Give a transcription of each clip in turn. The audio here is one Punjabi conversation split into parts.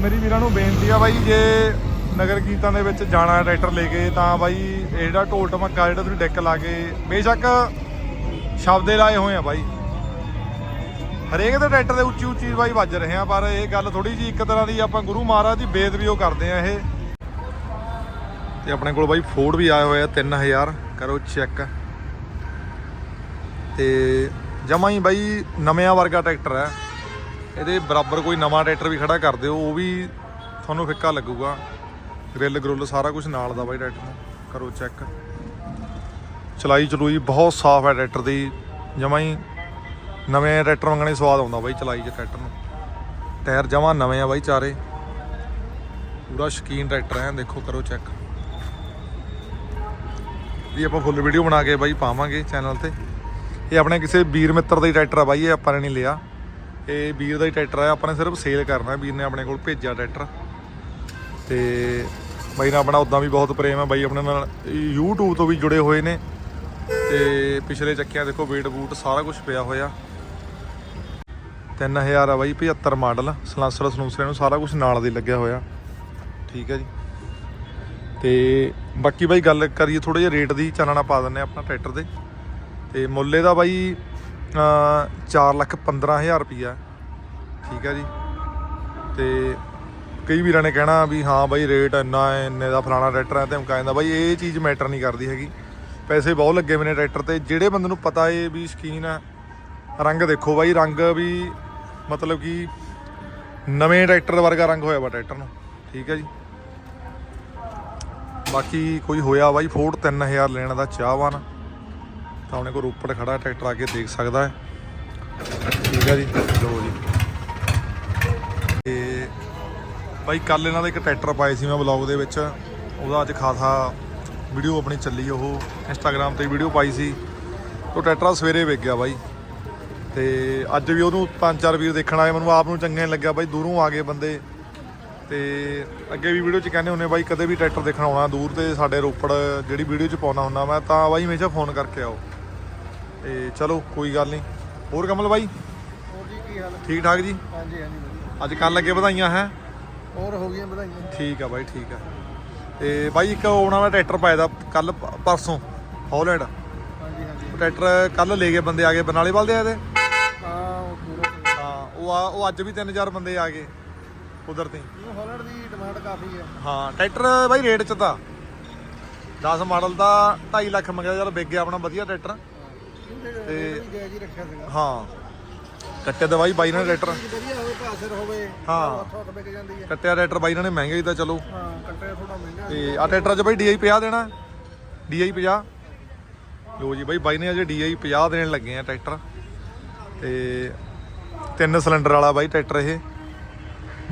ਮੇਰੀ ਵੀਰਾਂ ਨੂੰ ਬੇਨਤੀ ਆ ਬਾਈ, ਜੇ ਨਗਰ ਕੀਰਤਨ ਦੇ ਵਿੱਚ ਜਾਣਾ ਟਰੈਕਟਰ ਲੈ ਕੇ, ਤਾਂ ਬਾਈ ਇਹ ਜਿਹੜਾ ਢੋਲ ਢਮੱਕਾ ਜਿਹੜਾ ਤੁਸੀਂ ਡੈਕ ਲਾ ਕੇ ਬੇਸ਼ੱਕ ਸ਼ਬਦੇ ਲਾਏ ਹੋਏ ਆ ਬਾਈ। ਹਰੇਕ ਦੇ ਟਰੈਕਟਰ ਦੇ ਉੱਚੀ ਉੱਚੀ ਬਾਈ ਵੱਜ ਰਹੇ ਆ, ਪਰ ਇਹ ਗੱਲ ਥੋੜੀ ਜੀ ਇੱਕ ਤਰ੍ਹਾਂ ਦੀ ਆਪਾਂ ਗੁਰੂ ਮਹਾਰਾਜ ਦੀ ਬੇਦਬੀ ਉਹ ਕਰਦੇ ਆ ਇਹ। ਤੇ ਆਪਣੇ ਕੋਲ ਬਾਈ ਫੋਰਡ ਵੀ ਆਇਆ ਹੋਇਆ ਆ 3000 ਕਰੋ ਚੈੱਕ ਤੇ ਜਮਾਂ ਹੀ ਬਾਈ ਨਵਿਆਂ ਵਰਗਾ ਟਰੈਕਟਰ ਹੈ। ਇਹਦੇ ਬਰਾਬਰ ਕੋਈ ਨਵਾਂ ਟਰੈਕਟਰ ਵੀ ਖੜਾ ਕਰ ਦਿਓ, ਉਹ ਵੀ ਤੁਹਾਨੂੰ ਫਿੱਕਾ ਲੱਗੂਗਾ। ਗ੍ਰਿਲ ਗਰੁੱਲ ਸਾਰਾ ਕੁਝ ਨਾਲ ਦਾ ਬਾਈ ਟਰੈਕਟਰ ਨੂੰ। ਕਰੋ ਚੈੱਕ ਚਲਾਈ ਚਲੂਈ ਬਹੁਤ ਸਾਫ਼ ਹੈ ਟਰੈਕਟਰ ਦੀ। ਜਮਾਂ ਹੀ ਨਵੇਂ ਟਰੈਕਟਰ ਮੰਗਣੇ ਸਵਾਦ ਆਉਂਦਾ ਬਾਈ ਚਲਾਈ 'ਚ ਟਰੈਕਟਰ ਨੂੰ। ਟਾਇਰ ਜਮਾਂ ਨਵੇਂ ਆ ਬਾਈ ਚਾਰੇ। ਪੂਰਾ ਸ਼ਕੀਨ ਟਰੈਕਟਰ ਹੈ, ਦੇਖੋ ਕਰੋ ਚੈੱਕ ਵੀ ਆਪਾਂ ਫੁੱਲ ਵੀਡੀਓ ਬਣਾ ਕੇ ਬਾਈ ਪਾਵਾਂਗੇ ਚੈਨਲ ਤੇ। ਇਹ ਆਪਣੇ ਕਿਸੇ ਵੀਰ ਮਿੱਤਰ ਦਾ ਹੀ ਟਰੈਕਟਰ ਆ ਬਾਈ, ਇਹ ਆਪਾਂ ਨੇ ਨਹੀਂ ਲਿਆ। ਇਹ ਵੀਰ ਦਾ ਹੀ ਟਰੈਕਟਰ ਆ, ਆਪਾਂ ਨੇ ਸਿਰਫ ਸੇਲ ਕਰਨਾ, ਵੀਰ ਨੇ ਆਪਣੇ ਕੋਲ ਭੇਜਿਆ ਟਰੈਕਟਰ। ਤੇ ਬਾਈ ਨਾਲ ਆਪਣਾ ਉਦਾਂ ਵੀ ਬਹੁਤ ਪ੍ਰੇਮ ਹੈ ਬਾਈ ਆਪਣੇ ਨਾਲ YouTube ਤੋਂ ਵੀ ਜੁੜੇ ਹੋਏ ਨੇ। ਤੇ ਪਿਛਲੇ ਚੱਕਿਆ ਦੇਖੋ ਵੇਟ ਬੂਟ ਸਾਰਾ ਕੁਝ ਪਿਆ ਹੋਇਆ। 3000 ਆ ਬਾਈ 75 ਮਾਡਲ, ਸਲਾਂਸਰ ਸਨੂਸਰ ਨੂੰ ਸਾਰਾ ਕੁਝ ਨਾਲ ਦੇ ਲੱਗਿਆ ਹੋਇਆ। ਠੀਕ ਹੈ ਜੀ। ਤੇ ਬਾਕੀ ਬਾਈ ਗੱਲ ਕਰੀਏ ਥੋੜਾ ਜਿਹਾ ਰੇਟ ਦੀ ਚਾਨਣਾ ਪਾ ਦਿੰਨੇ ਆਪਣਾ ਟਰੈਕਟਰ ਦੇ। ਤੇ ਮੁੱਲੇ ਦਾ ਬਾਈ 4 ਲੱਖ 15000 ਰੁਪਈਆ। ਠੀਕ ਹੈ ਜੀ। ਤੇ ਕਈ ਵੀਰਾਂ ਨੇ ਕਹਿਣਾ ਵੀ ਹਾਂ ਬਾਈ ਰੇਟ ਇੰਨਾ ਹੈ, ਇੰਨੇ ਦਾ ਫਲਾਣਾ ਟਰੈਕਟਰ ਹੈ ਤੇ ਮਕਾ ਜਾਂਦਾ ਬਾਈ ਇਹ ਚੀਜ਼ ਮੈਟਰ ਨਹੀਂ ਕਰਦੀ ਹੈਗੀ। ਪੈਸੇ ਬਹੁਤ ਲੱਗੇ ਹੋਏ ਨੇ ਟਰੈਕਟਰ ਤੇ। ਜਿਹੜੇ ਬੰਦੇ ਨੂੰ ਪਤਾ ਏ ਵੀ ਸ਼ਕੀਨ ਹੈ, ਰੰਗ ਦੇਖੋ ਬਾਈ, ਰੰਗ ਵੀ ਮਤਲਬ ਕਿ ਨਵੇਂ ਟਰੈਕਟਰ ਵਰਗਾ ਰੰਗ ਹੋਇਆ ਵਾ ਟਰੈਕਟਰ ਨੂੰ। ਠੀਕ ਹੈ ਜੀ। ਬਾਕੀ ਕੋਈ ਹੋਇਆ ਬਾਈ ਫੋਰਡ 3000 ਲੈਣ ਦਾ ਚਾਹਵਾਨ। ਤਾਂ ਉਹਨੇ ਕੋ ਰੋਪੜ ਖੜਾ ਟਰੈਕਟਰ ਆ ਕੇ ਦੇਖ ਸਕਦਾ ਹੈ। ਠੀਕ ਹੈ ਜੀ। ਲੋ ਜੀ। ਬਾਈ ਕੱਲ ਇਹਨਾਂ ਦਾ ਇੱਕ ਟਰੈਕਟਰ ਪਾਏ ਸੀ ਮੈਂ ਵਲੌਗ ਦੇ ਵਿੱਚ। ਉਹਦਾ ਅੱਜ ਖਾਸਾ ਵੀਡੀਓ ਆਪਣੀ ਚੱਲੀ ਉਹ ਇੰਸਟਾਗ੍ਰam ਤੇ ਵੀਡੀਓ ਪਾਈ ਸੀ। ਉਹ ਟਰੈਕਟਰ ਸਵੇਰੇ ਵਿਕ ਗਿਆ ਬਾਈ। ਤੇ ਅੱਜ ਵੀ ਉਹਨੂੰ ਪੰਜ ਚਾਰ ਵੀਰ ਦੇਖਣ ਆਏ ਮੈਨੂੰ ਆਪ ਨੂੰ ਚੰਗਾ ਨਹੀਂ ਲੱਗਿਆ ਬਾਈ ਦੂਰੋਂ ਆ ਗਏ ਬੰਦੇ। ਤੇ ਅੱਗੇ ਵੀ ਵੀਡੀਓ 'ਚ ਕਹਿੰਦੇ ਹੁੰਨੇ ਬਾਈ ਕਦੇ ਵੀ ਟਰੈਕਟਰ ਦੇਖਣ ਆਉਣਾ ਦੂਰ ਤੇ ਸਾਡੇ ਰੋਪੜ ਜਿਹੜੀ ਵੀਡੀਓ 'ਚ ਪਾਉਣਾ ਹੁੰਦਾ ਮੈਂ ਤਾਂ ਬਾਈ ਹਮੇਸ਼ਾ ਫੋਨ ਕਰਕੇ ਆਓ। ਤੇ ਚਲੋ ਕੋਈ ਗੱਲ ਨਹੀਂ। ਹੋਰ ਕਮਲ ਬਾਈ? ਹੋਰ ਜੀ ਕੀ ਹਾਲ? ਠੀਕ ਠਾਕ ਜੀ? ਹਾਂਜੀ ਹਾਂਜੀ। ਅੱਜ ਕੱਲ ਲੱਗੇ ਵਧਾਈਆਂ ਹੈ? ਹੋਰ ਹੋ ਗਈਆਂ ਵਧਾਈਆਂ। ਠੀਕ ਆ ਬਾਈ ਠੀਕ ਆ। ਤੇ ਬਾਈ ਇੱਕ ਆਉਣਾ ਵਾਲਾ ਟਰੈਕਟਰ ਪਾਇਆ ਦਾ ਕੱਲ ਪਰਸੋਂ ਹੌਲੈਂਡ। ਹਾਂਜੀ ਹਾਂਜੀ। ਟਰੈਕਟਰ ਕੱਲ ਲੈ ਗਏ ਬੰਦੇ ਆ ਗਏ ਬਰਨਾਲੇ ਵੱਲ ਦੇ ਆਏ ਤੇ ਹਾਂ ਉਹ ਪੂਰਾ ਹਾਂ ਉਹ ਆ ਉਹ ਅੱਜ ਵੀ ਤਿੰਨ ਚਾਰ ਬੰਦੇ ਆ ਗਏ ਕੁਦਰਤੀ ਨਿਊ ਹਾਲੈਂਡ ਦੀ ਡਿਮਾਂਡ ਕਾਫੀ ਹੈ ਹਾਂ ਟਰੈਕਟਰ ਬਾਈ ਰੇਟ ਚ ਤਾਂ। 10 ਮਾਡਲ ਦਾ 2.5 ਲੱਖ ਮੰਗਿਆ ਚਲ ਵਿਕ ਗਿਆ ਆਪਣਾ ਵਧੀਆ ਟਰੈਕਟਰ। ਤੇ ਰੱਖਿਆ ਸੀਗਾ। ਹਾਂ। ਕੱਟੇ ਦਵਾਈ ਬਾਈ ਨੇ ਟਰੈਕਟਰ ਚੀਜ਼ ਵਧੀਆ ਹੋਵੇ ਭਾਸਰ ਹੋਵੇ ਹਾਂ। ਉੱਥੋਂ ਉੱਥੇ ਵਿਕ ਜਾਂਦੀ ਹੈ। ਕੱਟਿਆ ਟਰੈਕਟਰ ਬਾਈ ਨੇ ਮਹਿੰਗਾ ਹੀ ਤਾਂ ਚਲੋ। ਹਾਂ ਕੱਟਿਆ ਥੋੜਾ ਮਹਿੰਗਾ ਤੇ ਆ ਟਰੈਕਟਰ 'ਚ ਬਾਈ DI 50 ਦੇਣਾ। DI 50 ਲੋ ਜੀ ਬਾਈ ਬਾਈ ਨੇ ਅਜੇ DI 50 ਦੇਣ ਲੱਗੇ ਆ ਟਰੈਕਟਰ। ਤੇ ਤਿੰਨ ਸਿਲੰਡਰ ਵਾਲਾ ਬਾਈ ਟਰੈਕਟਰ ਇਹ।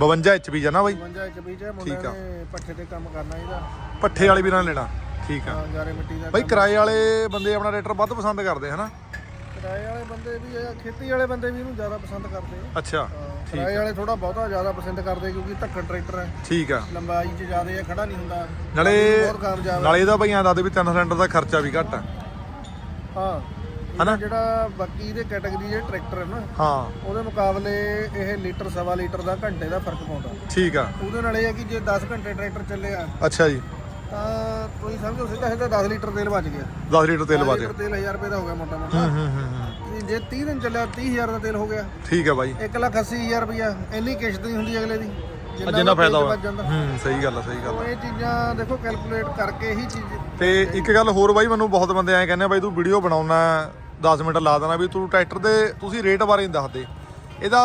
52 HP ਜਾਨਾ ਬਾਈ। 52 ਚ ਬੀਜ ਹੈ ਠੀਕ ਮੁੰਡਿਆਂ ਆ। ਨੇ ਪੱਠੇ ਤੇ ਕੰਮ ਕਰਨਾ ਇਹਦਾ। ਪੱਠੇ ਵਾਲੇ ਵੀ ਨਾਲ ਲੈਣਾ। ਠੀਕ ਆ। ਹਾਂ ਜਾਰੇ ਮਿੱਟੀ ਦਾ ਬਾਈ ਕਿਰਾਏ ਵਾਲੇ ਬੰਦੇ ਆਪਣਾ ਟਰੈਕਟਰ ਵੱਧ ਪਸੰਦ ਕਰਦੇ ਹਨਾ? ਕਿਰਾਏ ਵਾਲੇ ਬੰਦੇ ਵੀ ਆ, ਖੇਤੀ ਵਾਲੇ ਬੰਦੇ ਵੀ ਇਹਨੂੰ ਜ਼ਿਆਦਾ ਪਸੰਦ ਕਰਦੇ ਆ। ਅੱਛਾ ਹਾਂ, ਕਿਰਾਏ ਵਾਲੇ ਥੋੜਾ ਬਹੁਤਾ ਜ਼ਿਆਦਾ ਪਸੰਦ ਕਰਦੇ ਕਿਉਂਕਿ ਧੱਕੜ ਟਰੈਕਟਰ ਹੈ। ਠੀਕ ਆ। ਲੰਬਾਈ ਚ ਜ਼ਿਆਦਾ ਹੈ ਖੜਾ ਨਹੀਂ ਹੁੰਦਾ। ਨਾਲੇ ਬਹੁਤ ਕਾਮਯਾਬ ਹੈ। ਨਾਲੇ ਇਹਦਾ ਬਈਆਂ ਦੱਸਦੇ ਵੀ ਤਿੰਨ ਸਿਲੰਡਰ ਦਾ ਖਰਚਾ ਵੀ ਘੱਟ ਆ। ਹਾਂ ਹਨਾ? ਹਨਾ? ਜਿਹੜਾ ਬਾਕੀ ਦੇ ਕੈਟਾਗਰੀ ਦੇ ਟਰੈਕਟਰ ਹੈ ਨਾ ਹਾਂ। ਉਹਦੇ ਮੁਕਾਬਲੇ ਇਹ ਲੀਟਰ ਸਵਾ ਲੀਟਰ ਦਾ ਘੰਟੇ ਦਾ ਫ਼ਰਕ ਪਾਉਂਦਾ। ਠੀਕ ਆ। ਉਹਦੇ ਨਾਲ ਇਹ ਹੈ ਕਿ ਜੇ 10 ਘੰਟੇ ਟਰੈਕਟਰ ਚੱਲਿਆ ਅੱਛਾ ਜੀ। ਤਾਂ ਤੁਸੀਂ ਸਮਝੋ ਸਿੱਧਾ ਸਿੱਧਾ 10 ਲੀਟਰ ਤੇਲ ਬਚ ਗਿਆ। 10 ਲੀਟਰ ਤੇਲ ਬਾਜੇ ਲੀਟਰ ਤੇਲ 1000 ਰੁਪਏ ਦਾ ਹੋ ਗਿਆ ਮੋਟਾ ਮੋਟਾ। ਹੂੰ ਹੂੰ ਹੂੰ ਹੂੰ। ਤੇ ਜੇ 30 ਦਿਨ ਚੱਲਿਆ 30000 ਦਾ ਤੇਲ ਹੋ ਗਿਆ। ਠੀਕ ਆ ਬਾਈ। 1 ਲੱਖ 80000 ਰੁਪਇਆ ਇੰਨੀ ਕਿਸ਼ਤ ਨਹੀਂ ਹੁੰਦੀ ਅਗਲੇ ਦੀ। ਆ ਜਿੰਨਾ ਦਾ ਫਾਇਦਾ ਤੇਲ ਹੋਇਆ। ਬਚ ਜਾਂਦਾ। ਹੂੰ ਸਹੀ ਗੱਲ ਆ ਸਹੀ ਗੱਲ ਉਹ ਆ। ਇਹ ਚੀਜ਼ਾਂ ਦੇਖੋ ਕੈਲਕੂਲੇਟ ਕਰਕੇ ਹੀ ਚੀਜ਼ ਤੇ ਇੱਕ ਗੱਲ ਹੋਰ ਬਾਈ ਮੈਨੂੰ ਬਹੁਤ ਬੰਦੇ ਐਂ ਕਹਿੰਦੇ ਬਾਈ ਤੂੰ ਵੀਡੀਓ ਬਣਾਉਣਾ 10 ਮਿੰਟ ਲਾ ਦੇਣਾ ਵੀ ਤੂੰ ਟਰੈਕਟਰ ਦੇ ਤੁਸੀਂ ਰੇਟ ਬਾਰੇ ਨਹੀਂ ਦੱਸਦੇ। ਇਹਦਾ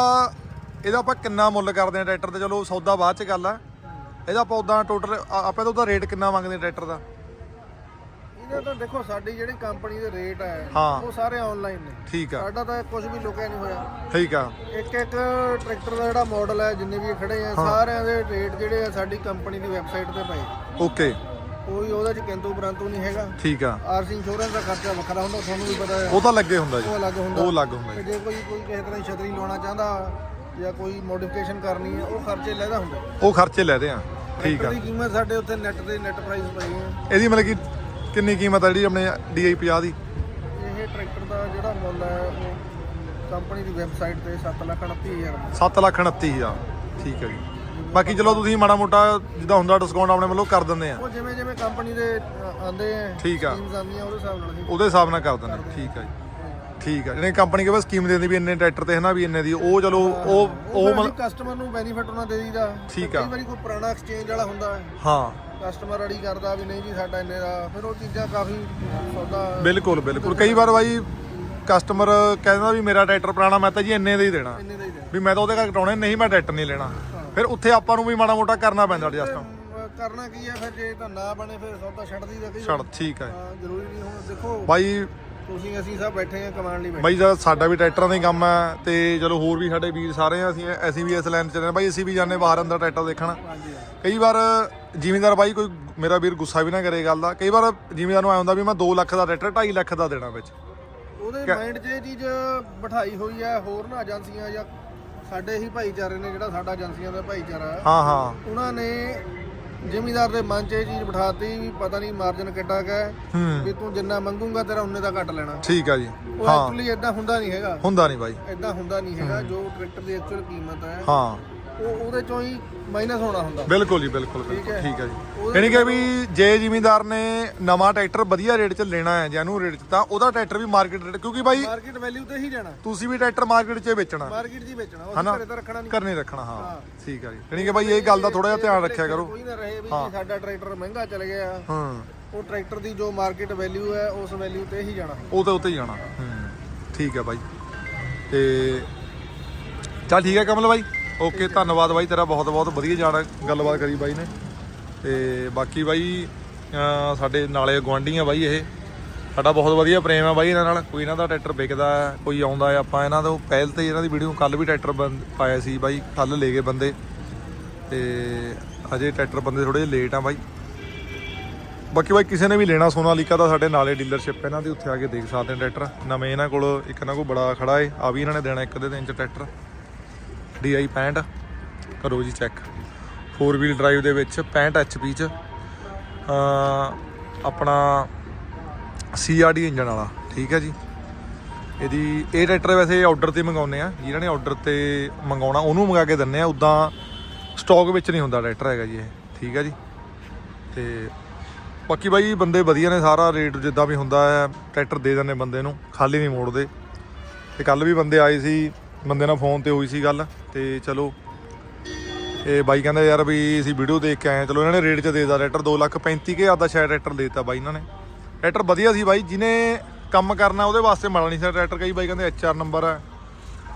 ਇਹਦਾ ਆਪਾਂ ਕਿੰਨਾ ਮੁੱਲ ਕਰਦੇ ਆ ਟਰੈਕਟਰ ਤੇ? ਚਲੋ ਸੌਦਾ ਬਾਅਦ ਚ ਗੱਲ ਆ। ਇਹਦਾ ਆਪਾਂ ਉਦਾਂ ਟੋਟਲ ਆਪਾਂ ਤਾਂ ਉਹਦਾ ਰੇਟ ਕਿੰਨਾ ਮੰਗਦੇ ਟਰੈਕਟਰ ਦਾ? ਇਹਦਾ ਤਾਂ ਦੇਖੋ ਸਾਡੀ ਜਿਹੜੀ ਕੰਪਨੀ ਦੇ ਰੇਟ ਹੈ ਹਾਂ। ਉਹ ਸਾਰੇ ਆਨਲਾਈਨ ਨੇ। ਠੀਕ ਆ। ਸਾਡਾ ਤਾਂ ਕੁਝ ਵੀ ਲੁਕਿਆ ਨਹੀਂ ਹੋਇਆ। ਠੀਕ ਆ। ਇੱਕ ਇੱਕ ਟਰੈਕਟਰ ਦਾ ਜਿਹੜਾ ਮਾਡਲ ਹੈ ਜਿੰਨੇ ਵੀ ਖੜੇ ਆ ਸਾਰਿਆਂ ਦੇ ਰੇਟ ਜਿਹੜੇ ਆ ਸਾਡੀ ਕੰਪਨੀ ਦੀ ਵੈਬਸਾਈਟ ਤੇ ਪਏ। ਓਕੇ ਕੋਈ ਉਹਦੇ ਚ ਕਿੰਤੂ ਪਰੰਤੂ ਨਹੀਂ ਹੈਗਾ। ਠੀਕ ਆ। ਆਰਸੀ ਇੰਸ਼ੋਰੈਂਸ ਦਾ ਖਰਚਾ ਵੱਖਰਾ ਹੁੰਦਾ ਤੁਹਾਨੂੰ ਵੀ ਪਤਾ ਹੈ। ਉਹ ਤਾਂ ਲੱਗੇ ਹੁੰਦਾ ਜੀ। ਉਹ ਅਲੱਗ ਹੁੰਦਾ। ਉਹ ਅਲੱਗ ਹੁੰਦਾ ਤੇ ਜੀ ਜੇ ਕੋਈ ਕੋਈ ਕਿਸੇ ਤਰ੍ਹਾਂ ਦੀ ਛਤਰੀ ਲਾਉਣਾ ਚਾਹੁੰਦਾ ਜਾਂ ਕੋਈ ਮੋਡੀਫਿਕੇਸ਼ਨ ਕਰਨੀ ਹੈ ਉਹ ਖਰਚੇ ਲੈਦਾ ਹੁੰਦਾ। ਉਹ ਖਰਚੇ ਲੈਦੇ ਆ। ਠੀਕ ਆ। ਦੀ ਕੀਮਤ ਸਾਡੇ ਉੱਤੇ ਨੈਟ ਤੇ ਨੈਟ ਪ੍ਰਾਈਸ ਪਈ ਹੈ। ਇਹਦੀ ਮਤਲਬ ਕਿ ਕਿੰਨੀ ਕੀਮਤ ਆ ਜਿਹੜੀ ਆਪਣੇ DI 50 ਦੀ? ਇਹ ਟਰੈਕਟਰ ਦਾ ਜਿਹੜਾ ਮੁੱਲ ਹੈ ਉਹ ਕੰਪਨੀ ਦੀ ਵੈਬਸਾਈਟ ਤੇ 7 ਲੱਖ 29 ਹਜ਼ਾਰ 7 ਲੱਖ 29 ਹਜ਼ਾਰ। ਠੀਕ ਹੈ ਜੀ। ਬਾਕੀ ਚਲੋ ਤੁਸੀਂ ਮਾੜਾ ਮੋਟਾ ਜਿੱਦਾਂ ਹੁੰਦਾ ਡਿਸਕਾਊਂਟ ਆਪਣੇ ਵੱਲੋਂ ਕਰ ਦਿੰਦੇ ਆ। ਉਹ ਜਿਵੇਂ ਜਿਵੇਂ ਕੰਪਨੀ ਦੇ ਅ, ਆਉਂਦੇ ਆ ਠੀਕ ਆ। ਸਕੀਮਸ ਆਉਂਦੀਆਂ ਉਹਦੇ ਹਿਸਾਬ ਨਾਲ ਅਸੀਂ ਉਹਦੇ ਹਿਸਾਬ ਨਾਲ ਕਰ ਦਿੰਦੇ। ਠੀਕ ਆ ਜੀ। ਠੀਕ ਆ। ਜਿਹੜੇ ਕੰਪਨੀ ਕੇ ਬਸ ਸਕੀਮ ਦਿੰਦੀ ਵੀ ਇੰਨੇ ਟਰੈਕਟਰ ਤੇ ਹਨਾ ਵੀ ਇੰਨੇ ਦੀ। ਉਹ ਚਲੋ ਉਹ ਉਹ ਮਤਲਬ ਕਸਟਮਰ ਨੂੰ ਬੈਨੀਫਿਟ ਉਹਨਾਂ ਦੇ ਦਈਦਾ। ਠੀਕ ਆ। ਕਈ ਵਾਰੀ ਕੋਈ ਪੁਰਾਣਾ ਐਕਸਚੇਂਜ ਵਾਲਾ ਹੁੰਦਾ ਹੈ। ਹਾਂ। ਕਸਟਮਰ ਅੜੀ ਕਰਦਾ ਵੀ ਨਹੀਂ ਜੀ ਸਾਡਾ ਇੰਨੇ ਦਾ। ਫਿਰ ਉਹ ਚੀਜ਼ਾਂ ਕਾਫੀ ਸੌਦਾ ਬਿਲਕੁਲ ਬਿਲਕੁਲ। ਕਈ ਵਾਰ ਬਾਈ ਕਸਟਮਰ ਕਹਿੰਦਾ ਵੀ ਮੇਰਾ ਟਰੈਕਟਰ ਪੁਰਾਣਾ ਮੈਂ ਤਾਂ ਜੀ ਇੰਨੇ ਦਾ ਹੀ ਦੇਣਾ। ਇੰਨੇ ਦਾ ਹੀ ਦੇਣਾ। ਵੀ ਮੈਂ ਤਾਂ ਉਹਦੇ ਘਰ ਕਟਾਉਣੇ ਨਹੀਂ ਮੈਂ ਟਰੈਕਟਰ ਨਹੀਂ ਲੈਣਾ। ਫਿਰ ਉੱਥੇ ਆਪਾਂ ਨੂੰ ਵੀ ਮਾੜਾ ਮੋਟਾ ਕਰਨਾ ਪੈਂਦਾ ਐਡਜਸਟ ਕਰਨਾ ਕੀ ਹੈ? ਫਿਰ ਜੇ ਤਾਂ ਨਾ ਬਣੇ ਫਿਰ ਸੌਦਾ ਛੱਡ ਦਈਦਾ ਕਈ ਛੱਡ ਠੀਕ ਹੈ ਹਾਂ, ਜ਼ਰੂਰੀ ਨਹੀਂ ਹੁਣ ਦੇਖੋ। ਬਾਈ ਤੁਸੀਂ ਅਸੀਂ ਸਭ ਬੈਠੇ ਆ ਕਮਾਂਡ ਲਈ ਬੈਠੇ ਬਾਈ ਜਦ ਸਾਡਾ ਵੀ ਟਰੈਕਟਰਾਂ ਦਾ ਹੀ ਕੰਮ ਹੈ ਤੇ ਚਲੋ ਹੋਰ ਵੀ ਸਾਡੇ ਵੀਰ ਸਾਰੇ ਆ, ਅਸੀਂ ਅਸੀਂ ਵੀ ਇਸ ਲਾਈਨ 'ਚ ਨੇ ਬਾਈ ਅਸੀਂ ਵੀ ਜਾਂਦੇ ਬਾਹਰ ਅੰਦਰ ਟਰੈਕਟਰ ਦੇਖਣ। ਹਾਂਜੀ। ਕਈ ਵਾਰ ਜ਼ਿਮੀਂਦਾਰ ਬਾਈ ਕੋਈ ਮੇਰਾ ਵੀਰ ਗੁੱਸਾ ਵੀ ਨਾ ਕਰੇ ਗੱਲ ਦਾ। ਕਈ ਵਾਰ ਜ਼ਿਮੀਂਦਾਰ ਨੂੰ ਹੁੰਦਾ ਵੀ ਮੈਂ 2 ਲੱਖ ਦਾ ਟਰੈਕਟਰ 2.5 ਲੱਖ ਦਾ ਦੇਣਾ ਵਿੱਚ। ਉਹਦੇ ਮਾਈਂਡ 'ਚ ਇਹ ਚੀਜ਼ ਬਿਠਾਈ ਹੋਈ ਹੈ ਹੋਰ ਨਾ ਏਜੰਸੀਆਂ ਜਾਂ ਸਾਡੇ ਹੀ ਭਾਈਚਾਰੇ ਨੇ ਜਿਹੜਾ ਸਾਡਾ ਏਜੰਸੀਆਂ ਦਾ ਭਾਈਚਾਰਾ ਹਾਂ ਹਾਂ। ਉਹਨਾਂ ਨੇ ਜ਼ਿਮੀਦਾਰ ਦੇ ਮਨ 'ਚ ਇਹ ਚੀਜ਼ ਬਿਠਾਤੀ ਵੀ ਪਤਾ ਨਹੀਂ ਮਾਰਜਨ ਕਿੱਡਾ ਕੁ ਹੈ ਵੀ ਤੂੰ ਜਿੰਨਾ ਮੰਗੂਗਾ ਤੇਰਾ ਉਹਨੇ ਦਾ ਘੱਟ ਲੈਣਾ। ਠੀਕ ਆ ਜੀ। ਉਹ ਹਾਂ। ਐਕਚੁਅਲੀ ਇਦਾਂ ਹੁੰਦਾ ਨਹੀਂ ਹੈਗਾ। ਹੁੰਦਾ ਨਹੀਂ ਬਾਈ। ਇਦਾਂ ਹੁੰਦਾ ਨਹੀਂ ਹੈਗਾ ਜੋ ਟਰੈਕਟਰ ਦੀ ਐਕਚੁਅਲ ਕੀਮਤ ਹੈ। ਹਾਂ। ਉਹ ਉਹਦੇ ਚੋਂ ਹੀ ਮਾਈਨਸ ਹੋਣਾ ਹੁੰਦਾ। ਬਿਲਕੁਲ ਜੀ ਬਿਲਕੁਲ। ਠੀਕ ਹੈ। ਜੀ। ਯਾਨੀ ਕਿ ਵੀ ਜੇ ਜ਼ਿਮੀਂਦਾਰ ਨੇ ਨਵਾਂ ਟਰੈਕਟਰ ਵਧੀਆ ਰੇਟ 'ਚ ਲੈਣਾ ਹੈ ਜਾਂ ਨੂੰ ਰੇਟ 'ਚ ਤਾਂ ਉਹਦਾ ਟਰੈਕਟਰ ਵੀ ਮਾਰਕੀਟ ਰੇਟ ਕਿਉਂਕਿ ਬਾਈ ਮਾਰਕੀਟ ਵੈਲਿਊ ਤੇ ਹੀ ਜਾਣਾ ਤੁਸੀਂ ਵੀ ਟਰੈਕਟਰ ਮਾਰਕੀਟ 'ਚ ਵੇਚਣਾ। ਮਾਰਕੀਟ 'ਚ ਹੀ ਵੇਚਣਾ ਉਹ? ਘਰੇ ਤਾਂ ਰੱਖਣਾ ਨਹੀਂ। ਘਰ ਨਹੀਂ ਰੱਖਣਾ ਹਾਂ। ਠੀਕ ਹੈ ਜੀ। ਯਾਨੀ ਕਿ ਬਾਈ ਇਹ ਗੱਲ ਦਾ ਥੋੜਾ ਜਿਹਾ ਧਿਆਨ ਰੱਖਿਆ ਕਰੋ। ਕੋਈ ਨਾ ਰਹੇ ਵੀ ਸਾਡਾ ਟਰੈਕਟਰ ਮਹਿੰਗਾ ਚੱਲ ਗਿਆ ਹਾਂ। ਉਹ ਟਰੈਕਟਰ ਦੀ ਜੋ ਮਾਰਕੀਟ ਵੈਲਿਊ ਹੈ ਉਸ ਵੈਲਿਊ ਤੇ ਹੀ ਜਾਣਾ। ਉਹ ਤੇ ਉੱਤੇ ਹੀ ਜਾਣਾ। ਹੂੰ। ਠੀਕ ਹੈ ਬਾਈ। ਤੇ ਚੱਲ ਠੀਕ ਹੈ ਕਮਲ ਬਾਈ। ਓਕੇ ਧੰਨਵਾਦ ਬਾਈ ਤੇਰਾ ਬਹੁਤ ਬਹੁਤ ਵਧੀਆ ਜਾਣ ਗੱਲਬਾਤ ਕਰੀ ਬਾਈ ਨੇ। ਤੇ ਬਾਕੀ ਬਾਈ ਸਾਡੇ ਨਾਲੇ ਗੁਆਂਢੀ ਆ ਬਾਈ ਇਹ। ਸਾਡਾ ਬਹੁਤ ਵਧੀਆ ਪ੍ਰੇਮ ਆ ਬਾਈ ਇਹਨਾਂ ਨਾਲ। ਕੋਈ ਇਹਨਾਂ ਦਾ ਟਰੈਕਟਰ ਵਿਕਦਾ ਹੈ, ਕੋਈ ਆਉਂਦਾ ਹੈ ਆਪਾਂ ਇਹਨਾਂ ਤੋਂ ਪਹਿਲ ਤੇ ਇਹਨਾਂ ਦੀ ਵੀਡੀਓ ਕੱਲ ਵੀ ਟਰੈਕਟਰ ਬੰਦ ਪਾਇਆ ਸੀ ਬਾਈ ਕੱਲ ਲੈ ਗਏ ਬੰਦੇ। ਤੇ ਅਜੇ ਟਰੈਕਟਰ ਬੰਦੇ ਥੋੜੇ ਲੇਟ ਆ ਬਾਈ। ਬਾਕੀ ਬਾਈ ਕਿਸੇ ਨੇ ਵੀ ਲੈਣਾ ਸੋਨਾਲੀਕਾ ਦਾ ਸਾਡੇ ਨਾਲੇ ਡੀਲਰਸ਼ਿਪ ਇਹਨਾਂ ਦੀ ਉੱਥੇ ਆ ਕੇ ਦੇਖ ਸਕਦੇ ਨੇ ਟਰੈਕਟਰ। ਨਵੇਂ ਇਹਨਾਂ ਕੋਲ ਇੱਕ ਨਾ ਕੋਲ ਬੜਾ ਖੜਾ ਏ ਆ ਵੀ ਇਹਨਾਂ ਨੇ ਦੇਣਾ ਇੱਕ ਦੇ ਦਿਨ ਚ ਟਰੈਕਟਰ। DI 65 ਕਰੋ ਜੀ ਚੈੱਕ। 4 ਵੀਲ ਡਰਾਈਵ ਦੇ ਵਿੱਚ 65 HP ਚ ਅ ਆਪਣਾ CRD ਇੰਜਨ ਵਾਲਾ, ਠੀਕ ਹੈ ਜੀ। ਇਹਦੀ ਇਹ ਟਰੈਕਟਰ ਵੈਸੇ ਆਰਡਰ ਤੇ ਮੰਗਾਉਂਦੇ ਆ। ਜਿਹਨਾਂ ਨੇ ਆਰਡਰ ਤੇ ਮੰਗਾਉਣਾ, ਉਹਨੂੰ ਮੰਗਾ ਕੇ ਦਿੰਨੇ ਆ। ਉਦਾਂ ਸਟਾਕ ਵਿੱਚ ਨਹੀਂ ਹੁੰਦਾ ਟਰੈਕਟਰ ਹੈਗਾ ਜੀ ਇਹ, ਠੀਕ ਹੈ ਜੀ। ਤੇ ਬਾਕੀ ਬਾਈ, ਬੰਦੇ ਵਧੀਆ ਨੇ, ਸਾਰਾ ਰੇਟ ਜਿੱਦਾਂ ਵੀ ਹੁੰਦਾ ਹੈ ਟਰੈਕਟਰ ਦੇ ਦਿੰਦੇ ਬੰਦੇ ਨੂੰ, ਖਾਲੀ ਨਹੀਂ ਮੋੜਦੇ। ਤੇ ਕੱਲ ਵੀ ਬੰਦੇ ਆਏ ਸੀ ਬੰਦੇ ਨਾਲ ਫੋਨ ਤੇ ਹੋਈ ਸੀ ਗੱਲ ਤੇ ਚਲੋ ਇਹ ਬਾਈ ਕਹਿੰਦਾ ਯਾਰ ਵੀ ਅਸੀਂ ਵੀਡੀਓ ਦੇਖ ਕੇ ਆਏ ਚਲੋ ਇਹਨਾਂ ਨੇ ਰੇਟ 'ਚ ਦੇਦਾ ਟਰੈਕਟਰ 2 ਲੱਖ 35 ਕੇ ਦਾ ਸ਼ਾਇਦ ਟਰੈਕਟਰ ਦੇਤਾ ਬਾਈ ਇਹਨਾਂ ਨੇ। ਟਰੈਕਟਰ ਵਧੀਆ ਸੀ ਬਾਈ, ਜਿਹਨੇ ਕੰਮ ਕਰਨਾ ਉਹਦੇ ਵਾਸਤੇ ਮਿਲਣਾ ਨਹੀਂ ਸੀ। ਟਰੈਕਟਰ ਕਈ ਬਾਈ ਕਹਿੰਦੇ ਐਚਆਰ ਨੰਬਰ ਹੈ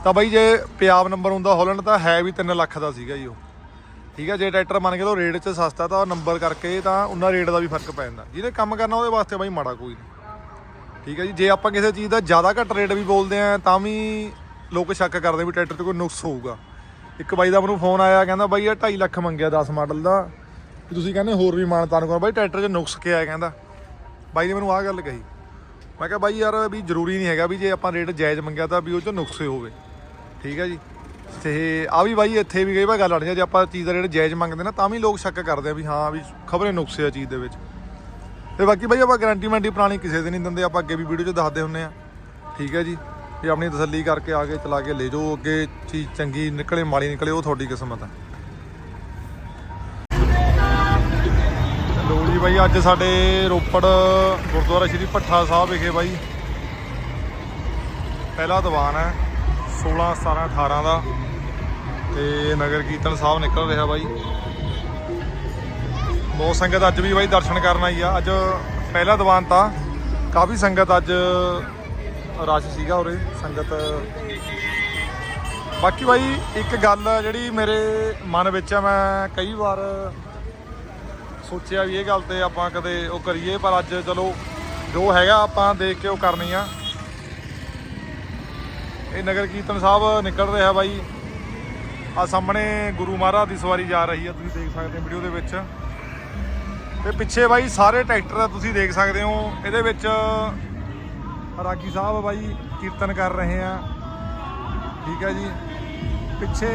ਤਾਂ ਬਾਈ ਜੇ ਪਿਆਬ ਨੰਬਰ ਹੁੰਦਾ ਹਾਲੈਂਡ ਤਾਂ ਹੈ ਵੀ 3 ਲੱਖ ਦਾ ਸੀਗਾ ਜੀ ਉਹ। ਠੀਕ ਹੈ ਜੇ ਟਰੈਕਟਰ ਮੰਨ ਕੇ ਲਓ ਰੇਟ 'ਚ ਸਸਤਾ ਤਾਂ ਨੰਬਰ ਕਰਕੇ ਤਾਂ ਉਹਨਾਂ ਰੇਟ ਦਾ ਵੀ ਫ਼ਰਕ ਪੈ ਜਾਂਦਾ। ਜਿਹਨੇ ਕੰਮ ਕਰਨਾ ਉਹਦੇ ਵਾਸਤੇ ਬਾਈ ਮਾੜਾ ਕੋਈ ਨਹੀਂ। ਠੀਕ ਹੈ ਜੀ, ਜੇ ਆਪਾਂ ਕਿਸੇ ਚੀਜ਼ ਦਾ ਜ਼ਿਆਦਾ ਘੱਟ ਰੇਟ ਵੀ ਬੋਲਦੇ ਆ, ਤਾਂ ਵੀ ਲੋਕ ਸ਼ੱਕ ਕਰਦੇ ਵੀ ਟਰੈਕਟਰ 'ਚ ਕੋਈ ਨੁਕਸ ਹੋਊਗਾ। ਇੱਕ ਬਾਈ ਦਾ ਮੈਨੂੰ ਫੋਨ ਆਇਆ, ਕਹਿੰਦਾ ਬਾਈ ਇਹ 2.5 ਲੱਖ ਮੰਗਿਆ 10 ਮਾਡਲ ਦਾ। ਵੀ ਤੁਸੀਂ ਕਹਿੰਦੇ ਹੋਰ ਵੀ ਮਾਨ ਤਾਨ ਕਰੋ, ਬਾਈ ਟਰੈਕਟਰ 'ਚ ਨੁਕਸ ਕੀ ਆਇਆ ਕਹਿੰਦਾ। ਬਾਈ ਨੇ ਮੈਨੂੰ ਆਹ ਗੱਲ ਕਹੀ। ਮੈਂ ਕਿਹਾ ਬਾਈ ਯਾਰ ਵੀ ਜ਼ਰੂਰੀ ਨਹੀਂ ਹੈਗਾ ਵੀ ਜੇ ਆਪਾਂ ਰੇਟ ਜਾਇਜ਼ ਮੰਗਿਆ ਤਾਂ ਵੀ ਉਹ 'ਚ ਨੁਕਸ ਹੋਵੇ। ਠੀਕ ਹੈ ਜੀ। ਤੇ ਆ ਵੀ ਬਾਈ ਇੱਥੇ ਵੀ ਕਈ ਵਾਰ ਗੱਲ ਆਣੀ ਜੇ ਆਪਾਂ ਚੀਜ਼ ਦਾ ਰੇਟ ਜਾਇਜ਼ ਮੰਗਦੇ ਨਾ ਤਾਂ ਵੀ ਲੋਕ ਸ਼ੱਕ ਕਰਦੇ ਆ ਵੀ ਹਾਂ ਵੀ ਖਬਰੇ ਨੁਕਸੇ ਆ ਚੀਜ਼ ਦੇ ਵਿੱਚ। ਤੇ ਬਾਕੀ ਬਾਈ ਆਪਾਂ ਗਾਰੰਟੀ ਵਾਰੰਟੀ ਪੁਰਾਣੀ ਕਿਸੇ ਦੇ ਨਹੀਂ ਦਿੰਦੇ, ਆਪਾਂ ਅੱਗੇ ਵੀ ਵੀਡੀਓ 'ਚ ਦੱਸਦੇ ਹੁੰਨੇ ਆ। ਠੀਕ ਹੈ ਜੀ। ਵੀ ਆਪਣੀ ਤਸੱਲੀ ਕਰਕੇ ਆ ਕੇ ਚਲਾ ਕੇ ਲੈ ਜਾਓ, ਅੱਗੇ ਚੀਜ਼ ਚੰਗੀ ਨਿਕਲੇ, ਮਾੜੀ ਨਿਕਲੇ, ਉਹ ਤੁਹਾਡੀ ਕਿਸਮਤ ਹੈ। ਲੋ ਬਾਈ, ਅੱਜ ਸਾਡੇ ਰੋਪੜ ਗੁਰਦੁਆਰਾ ਸ਼੍ਰੀ ਭੱਠਾ ਸਾਹਿਬ ਵਿਖੇ ਬਾਈ। ਪਹਿਲਾ ਦੀਵਾਨ ਹੈ 16 17 18 ਦਾ। ਤੇ ਨਗਰ ਕੀਰਤਨ ਸਾਹਿਬ ਨਿਕਲ ਰਿਹਾ ਬਾਈ। ਬਹੁਤ ਸੰਗਤ ਅੱਜ ਵੀ ਬਾਈ ਦਰਸ਼ਨ ਕਰਨ ਆਈ ਆ। ਅੱਜ ਪਹਿਲਾ ਦੀਵਾਨ ਤਾਂ ਕਾਫੀ ਸੰਗਤ ਅੱਜ ਰਸ਼ ਸੀਗਾ ਉਰੇ, ਸੰਗਤ। ਬਾਕੀ ਬਾਈ, ਇੱਕ ਗੱਲ ਜਿਹੜੀ ਮੇਰੇ ਮਨ ਵਿੱਚ ਆ, ਮੈਂ ਕਈ ਵਾਰ ਸੋਚਿਆ ਵੀ ਇਹ ਗੱਲ ਤੇ ਆਪਾਂ ਕਦੇ ਉਹ ਕਰੀਏ, ਪਰ ਅੱਜ ਚਲੋ ਜੋ ਹੈਗਾ ਆਪਾਂ ਦੇਖ ਕੇ ਉਹ ਕਰਨੀ ਆ। ਇਹ ਨਗਰ ਕੀਰਤਨ ਸਾਹਿਬ ਨਿਕਲ ਰਿਹਾ ਬਾਈ। ਆ ਸਾਹਮਣੇ ਗੁਰੂ ਮਹਾਰਾਜ ਦੀ ਸਵਾਰੀ ਜਾ ਰਹੀ ਆ, ਤੁਸੀਂ ਦੇਖ ਸਕਦੇ ਹੋ ਵੀਡੀਓ ਦੇ ਵਿੱਚ। ਤੇ ਪਿੱਛੇ ਬਾਈ ਸਾਰੇ ਟਰੈਕਟਰ ਤੁਸੀਂ ਦੇਖ ਸਕਦੇ ਹੋ, ਇਹਦੇ ਵਿੱਚ ਰਾਗੀ ਸਾਹਿਬ ਬਾਈ ਕੀਰਤਨ ਕਰ ਰਹੇ ਆ। ਠੀਕ ਹੈ ਜੀ। ਪਿੱਛੇ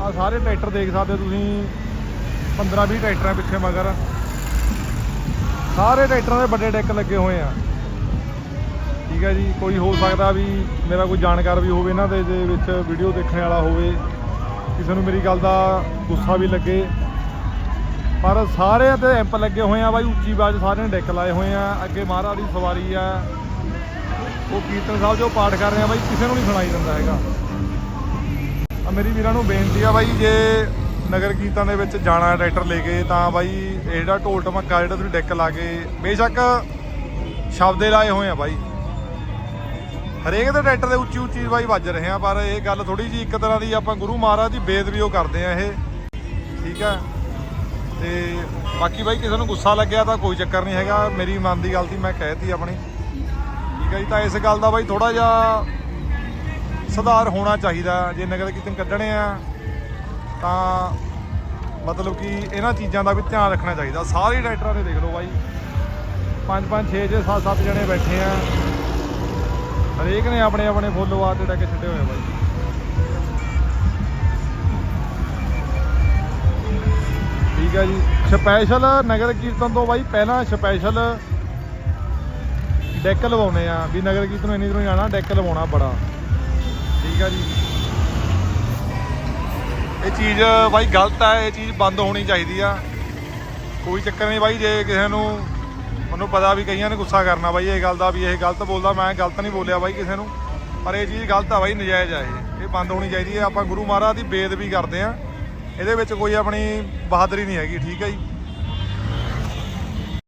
ਆ ਸਾਰੇ ਟਰੈਕਟਰ ਦੇਖ ਸਕਦੇ ਹੋ ਤੁਸੀਂ। 15 20 ਟਰੈਕਟਰਾਂ ਪਿੱਛੇ ਮਗਰ। ਸਾਰੇ ਟਰੈਕਟਰਾਂ ਦੇ ਵੱਡੇ ਡੈਕ ਲੱਗੇ ਹੋਏ ਆ। ਠੀਕ ਹੈ ਜੀ। ਕੋਈ ਹੋ ਸਕਦਾ ਵੀ ਮੇਰਾ ਕੋਈ ਜਾਣਕਾਰ ਵੀ ਹੋਵੇ ਇਹਨਾਂ ਦੇ ਦੇ ਵਿੱਚ ਵੀਡੀਓ ਦੇਖਣ ਵਾਲਾ ਹੋਵੇ। ਕਿਸੇ ਨੂੰ ਮੇਰੀ ਗੱਲ ਦਾ ਗੁੱਸਾ ਵੀ ਲੱਗੇ। ਪਰ ਸਾਰੇ ਤੇ ਐਂਪ ਲੱਗੇ ਹੋਏ ਆ ਬਾਈ, ਉੱਚੀ ਬਾਜ ਸਾਰਿਆਂ ਨੇ ਡੈਕ ਲਾਏ ਹੋਏ ਆ। ਅੱਗੇ ਮਹਾਰਾਜ ਦੀ ਸਵਾਰੀ ਆ। ਉਹ ਕੀਰਤਨ ਸਾਹਿਬ ਜੋ ਪਾਠ ਕਰ ਰਹੇ ਆ ਬਾਈ, ਕਿਸੇ ਨੂੰ ਨਹੀਂ ਸੁਣਾਈ ਦਿੰਦਾ ਹੈਗਾ। ਆ ਮੇਰੀ ਵੀਰਾਂ ਨੂੰ ਬੇਨਤੀ ਆ ਬਾਈ, ਜੇ ਨਗਰ ਕੀਰਤਨ ਦੇ ਵਿੱਚ ਜਾਣਾ ਟਰੈਕਟਰ ਲੈ ਕੇ, ਤਾਂ ਬਾਈ ਇਹ ਜਿਹੜਾ ਢੋਲ ਢਮੱਕਾ ਜਿਹੜਾ ਤੁਸੀਂ ਡੈਕ ਲਾ ਕੇ, ਬੇਸ਼ੱਕ ਸ਼ਬਦੇ ਲਾਏ ਹੋਏ ਆ ਬਾਈ। ਹਰੇਕ ਦੇ ਟਰੈਕਟਰ ਦੇ ਉੱਚੀ ਉੱਚੀ ਬਾਈ ਵੱਜ ਰਹੇ ਆ, ਪਰ ਇਹ ਗੱਲ ਥੋੜੀ ਜੀ ਇੱਕ ਤਰ੍ਹਾਂ ਦੀ ਆਪਾਂ ਗੁਰੂ ਮਹਾਰਾਜ ਦੀ ਬੇਦਬੀ ਉਹ ਕਰਦੇ ਆ ਇਹ। ਠੀਕ ਆ? ਤੇ ਬਾਕੀ ਬਾਈ, ਕਿਸੇ ਨੂੰ ਗੁੱਸਾ ਲੱਗਿਆ ਤਾਂ ਕੋਈ ਚੱਕਰ ਨਹੀਂ ਹੈਗਾ। ਮੇਰੀ ਮਨ ਦੀ ਗੱਲ ਸੀ, ਮੈਂ ਕਹਿਤੀ ਆਪਣੀ। ਠੀਕ ਹੈ ਜੀ, ਤਾਂ ਇਸ ਗੱਲ ਦਾ ਬਾਈ ਥੋੜਾ ਜਿਹਾ ਸੁਧਾਰ ਹੋਣਾ ਚਾਹੀਦਾ ਜੇ ਨਗਰ ਕੀਰਤਨ ਕੱਢਣੇ ਆ, ਤਾਂ ਮਤਲਬ ਕਿ ਇਹਨਾਂ ਚੀਜ਼ਾਂ ਦਾ ਵੀ ਧਿਆਨ ਰੱਖਣਾ ਚਾਹੀਦਾ। ਸਾਰੇ ਡਾਇਰੈਕਟਰਾਂ ਦੇ ਦੇਖ ਲਓ ਬਾਈ। ਪੰਜ ਪੰਜ 6 6 7 7 ਜਣੇ ਬੈਠੇ ਆ। ਹਰੇਕ ਨੇ ਆਪਣੇ ਆਪਣੇ ਫੁੱਲ ਵਾ ਤੇ ਡੱਕੇ ਛੱਡੇ ਹੋਏ ਆ ਬਾਈ। ਠੀਕ ਹੈ ਜੀ। ਸਪੈਸ਼ਲ ਨਗਰ ਕੀਰਤਨ ਤੋਂ ਬਾਈ ਪਹਿਲਾਂ ਸਪੈਸ਼ਲ ਡੈਕ ਲਵਾਉਣੇ ਆ। ਵੀ ਨਗਰ ਕੀਰਤਨ ਨੂੰ ਇੰਨੀ ਦੂਰੋਂ ਜਾਣਾ, ਡੈਕ ਲਵਾਉਣਾ ਬੜਾ। ਠੀਕ ਆ ਜੀ। ਇਹ ਚੀਜ਼ ਬਾਈ ਗਲਤ ਹੈ ਇਹ ਚੀਜ਼ ਬੰਦ ਹੋਣੀ ਚਾਹੀਦੀ ਆ। ਕੋਈ ਚੱਕਰ ਨਹੀਂ ਬਾਈ, ਜੇ ਕਿਸੇ ਨੂੰ ਮੈਨੂੰ ਪਤਾ ਵੀ ਕਈਆਂ ਨੇ ਗੁੱਸਾ ਕਰਨਾ ਬਾਈ ਇਹ ਗੱਲ ਦਾ, ਵੀ ਇਹ ਗਲਤ ਬੋਲਦਾ, ਮੈਂ ਗਲਤ ਨਹੀਂ ਬੋਲਿਆ ਬਾਈ ਕਿਸੇ ਨੂੰ। ਪਰ ਇਹ ਚੀਜ਼ ਗਲਤ ਆ ਬਾਈ, ਨਜਾਇਜ਼ ਆ ਇਹ। ਇਹ ਬੰਦ ਹੋਣੀ ਚਾਹੀਦੀ ਹੈ ਆਪਾਂ ਗੁਰੂ ਮਹਾਰਾਜ ਦੀ ਬੇਦਬੀ ਕਰਦੇ ਆ। ਇਹਦੇ ਵਿੱਚ ਕੋਈ ਆਪਣੀ ਬਹਾਦਰੀ ਨਹੀਂ ਹੈਗੀ, ਠੀਕ ਹੈ ਜੀ।